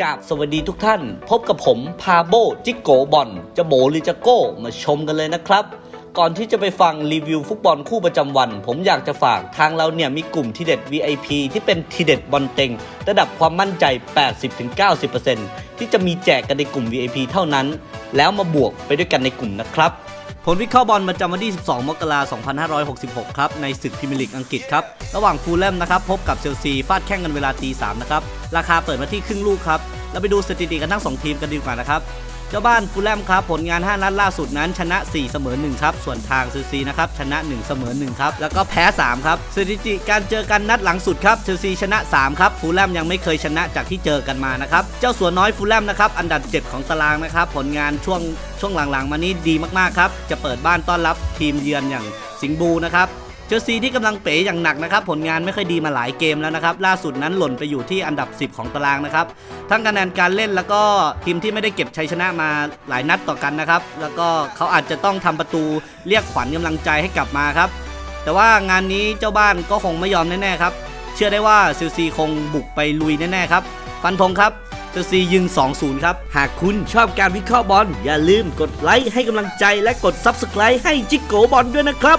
กราบสวัสดีทุกท่าน พบกับผมพาโบจิโกบอลจะโบหรือจะโก้มาชมกันเลยนะครับก่อนที่จะไปฟังรีวิวฟุตบอลคู่ประจำวัน ผมอยากจะฝากทางเราเนี่ยมีกลุ่มทีเด็ด VIP ที่เป็นทีเด็ดบอลเต็ง ระดับความมั่นใจ 80-90%ที่จะมีแจกกันในกลุ่ม VIP เท่านั้น แล้วมาบวกไปด้วยกันในกลุ่มนะครับ ผลวิเคราะห์บอลประจำวันที่ 12 มกราคม 2566 ครับ ในศึกพรีเมียร์ลีกอังกฤษครับ ระหว่างฟูลแลมนะครับ พบกับเชลซี ฟาดแข่งกันเวลาตี3นะครับ ราคาเปิดมาที่ครึ่งลูกครับ เราไปดูสถิติกันทั้ง 2 ทีมกันดีกว่านะครับ เจ้าบ้านฟูลแลมครับผลงาน 5 นัดล่าสุดนั้นชนะ 4 เสมอ 1 ครับ ส่วนทางเชลซีนะครับชนะ 1 เสมอ 1 ครับ แล้วก็แพ้ 3 ครับสถิติการเจอกันนัดหลังสุดครับเชลซีชนะ 3 ครับฟูลแลมยังไม่เคยชนะจากที่เจอกันมานะครับเจ้าสัวน้อยฟูลแลมนะครับอันดับ 7 ของตารางนะครับผลงานช่วงช่วงหลังๆ มานี้ดีมากๆครับจะเปิดบ้านต้อนรับทีมเยือนอย่างสิงบูนะครับ เชลซีที่กำลังเป๋อย่างหนักนะครับผลงานไม่ค่อยดีมาหลายเกมแล้วนะครับล่าสุดนั้นหล่นไปอยู่ที่อันดับ 10 ของตารางนะครับทั้งคะแนนการเล่นแล้วก็ทีมที่ไม่ได้เก็บชัยชนะมาหลายนัดต่อกันนะครับแล้วก็เขาอาจจะต้องทำประตูเรียกขวัญกำลังใจให้กลับมาครับแต่ว่างานนี้เจ้าบ้านก็คงไม่ยอมแน่ๆครับเชื่อได้ว่าเชลซีคงบุกไปลุยแน่ๆครับฟันธงครับเชลซียิง 2-0 ครับ หากคุณชอบการวิเคราะห์บอลอย่าลืมกดไลค์ให้กำลังใจและกด Subscribe ให้จิกโกบอลด้วยนะครับ